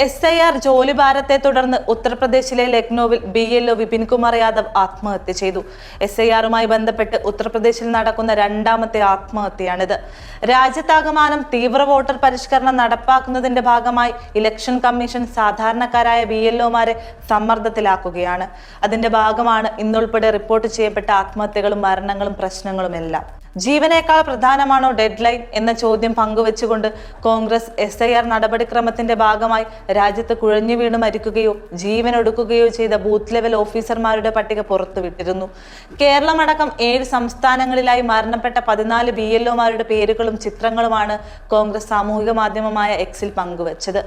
S I R ജോലിഭാരത്തെ തുടർന്ന് ഉത്തർപ്രദേശിലെ ലക്നൌവിൽ B L O Vipin Kumar Yadav ആത്മഹത്യ ചെയ്തു. എസ് ഐ ആറുമായി ബന്ധപ്പെട്ട് ഉത്തർപ്രദേശിൽ നടക്കുന്ന രണ്ടാമത്തെ ആത്മഹത്യയാണിത്. രാജ്യത്താകമാനം തീവ്ര വോട്ടർ പരിഷ്കരണം നടപ്പാക്കുന്നതിന്റെ ഭാഗമായി ഇലക്ഷൻ കമ്മീഷൻ സാധാരണക്കാരായ ബി എൽ ഒമാരെ സമ്മർദ്ദത്തിലാക്കുകയാണ്. അതിന്റെ ഭാഗമാണ് ഇന്നുൾപ്പെടെ റിപ്പോർട്ട് ചെയ്യപ്പെട്ട ആത്മഹത്യകളും മരണങ്ങളും പ്രശ്നങ്ങളും എല്ലാം ജീവനേക്കാൾ പ്രധാനമാണോ ഡെഡ് ലൈൻ എന്ന ചോദ്യം പങ്കുവെച്ചുകൊണ്ട് കോൺഗ്രസ് എസ് ഐ ആർ നടപടിക്രമത്തിന്റെ ഭാഗമായി രാജ്യത്ത് കുഴഞ്ഞു വീണ് മരിക്കുകയോ ജീവനൊടുക്കുകയോ ചെയ്ത ബൂത്ത് ലെവൽ ഓഫീസർമാരുടെ പട്ടിക പുറത്തുവിട്ടിരുന്നു. കേരളമടക്കം ഏഴ് സംസ്ഥാനങ്ങളിലായി മരണപ്പെട്ട പതിനാല് ബി എൽ ഒമാരുടെ പേരുകളും ചിത്രങ്ങളുമാണ് കോൺഗ്രസ് സാമൂഹിക മാധ്യമമായ എക്സിൽ പങ്കുവച്ചത്.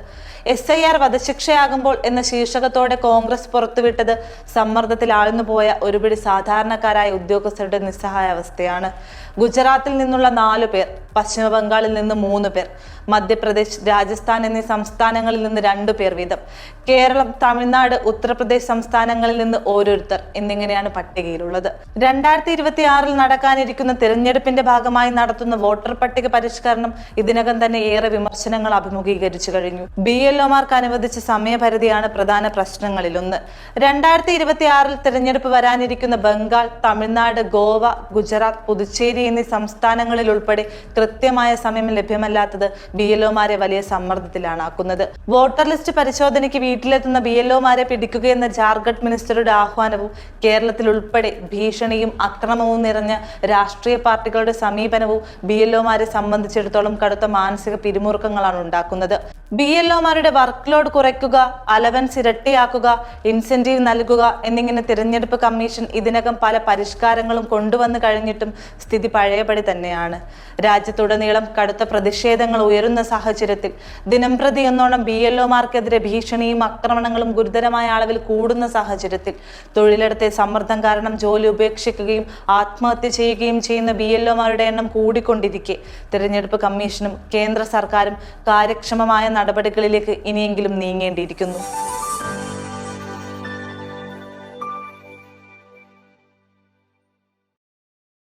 എസ് ഐ ആർ വധശിക്ഷയാകുമ്പോൾ എന്ന ശീർഷകത്തോടെ കോൺഗ്രസ് പുറത്തുവിട്ടത് സമ്മർദ്ദത്തിൽ ആഴ്ന്നുപോയ ഒരുപിടി സാധാരണക്കാരായ ഉദ്യോഗസ്ഥരുടെ നിസ്സഹായ അവസ്ഥയാണ് ഗുജറാത്തിൽ നിന്നുള്ള നാലു പേർ പശ്ചിമ ബംഗാളിൽ നിന്ന് മൂന്ന് പേർ മധ്യപ്രദേശ് രാജസ്ഥാൻ എന്നീ സംസ്ഥാനങ്ങളിൽ നിന്ന് രണ്ടു പേർ വീതം. കേരളം തമിഴ്നാട് ഉത്തർപ്രദേശ് സംസ്ഥാനങ്ങളിൽ നിന്ന് ഓരോരുത്തർ എന്നിങ്ങനെയാണ് പട്ടികയിലുള്ളത്. രണ്ടായിരത്തി ഇരുപത്തി ആറിൽ നടക്കാനിരിക്കുന്ന തിരഞ്ഞെടുപ്പിന്റെ ഭാഗമായി നടത്തുന്ന വോട്ടർ പട്ടിക പരിഷ്കരണം ഇതിനകം തന്നെ ഏറെ വിമർശനങ്ങൾ അഭിമുഖീകരിച്ചു കഴിഞ്ഞു. ബി എൽ ഒമാർക്ക് അനുവദിച്ച സമയപരിധിയാണ് പ്രധാന പ്രശ്നങ്ങളിലൊന്ന്. രണ്ടായിരത്തി ഇരുപത്തി ആറിൽ തിരഞ്ഞെടുപ്പ് വരാനിരിക്കുന്ന ബംഗാൾ തമിഴ്നാട് ഗോവ ഗുജറാത്ത് പുതുച്ചേരി എന്നീ സംസ്ഥാനങ്ങളിൽ ഉൾപ്പെടെ കൃത്യമായ സമയം ലഭ്യമല്ലാത്തത് ബി എൽ ഒമാരെ വലിയ സമ്മർദ്ദത്തിലാണാക്കുന്നത്. വോട്ടർ ലിസ്റ്റ് പരിശോധനയ്ക്ക് വീട്ടിലെത്തുന്ന ബി എൽ ഒമാരെ പിടിക്കുകയെന്ന ജാർഖണ്ഡ് മിനിസ്റ്ററുടെ ആഹ്വാനവും കേരളത്തിൽ ഉൾപ്പെടെ ഭീഷണിയും അക്രമവും നിറഞ്ഞ രാഷ്ട്രീയ പാർട്ടികളുടെ സമീപനവും ബി എൽ ഒമാരെ സംബന്ധിച്ചിടത്തോളം കടുത്ത മാനസിക പിരിമുറുക്കങ്ങളാണ് ഉണ്ടാക്കുന്നത്. ബി എൽ ഒമാരുടെ വർക്ക് ലോഡ് കുറയ്ക്കുക അലവൻസ് ഇരട്ടിയാക്കുക ഇൻസെന്റീവ് നൽകുക എന്നിങ്ങനെ തിരഞ്ഞെടുപ്പ് കമ്മീഷൻ ഇതിനകം പല പരിഷ്കാരങ്ങളും കൊണ്ടുവന്നു കഴിഞ്ഞിട്ടും സ്ഥിതി പഴയപടി തന്നെയാണ്. രാജ്യത്തുടനീളം കടുത്ത പ്രതിഷേധങ്ങൾ ഉയരുന്ന സാഹചര്യത്തിൽ ദിനംപ്രതി എന്നോണം ബി എൽ ഒമാർക്കെതിരെ ഭീഷണിയും ആക്രമണങ്ങളും ഗുരുതരമായ അളവിൽ കൂടുന്ന സാഹചര്യത്തിൽ തൊഴിലിടത്തെ സമ്മർദ്ദം കാരണം ജോലി ഉപേക്ഷിക്കുകയും ആത്മഹത്യ ചെയ്യുകയും ചെയ്യുന്ന ബി എൽ ഒമാരുടെ എണ്ണം കൂടിക്കൊണ്ടിരിക്കെ. തിരഞ്ഞെടുപ്പ് കമ്മീഷനും കേന്ദ്ര സർക്കാരും കാര്യക്ഷമമായ നടപടികളിലേക്ക് ഇനിയെങ്കിലും നീങ്ങേണ്ടിയിരിക്കുന്നു.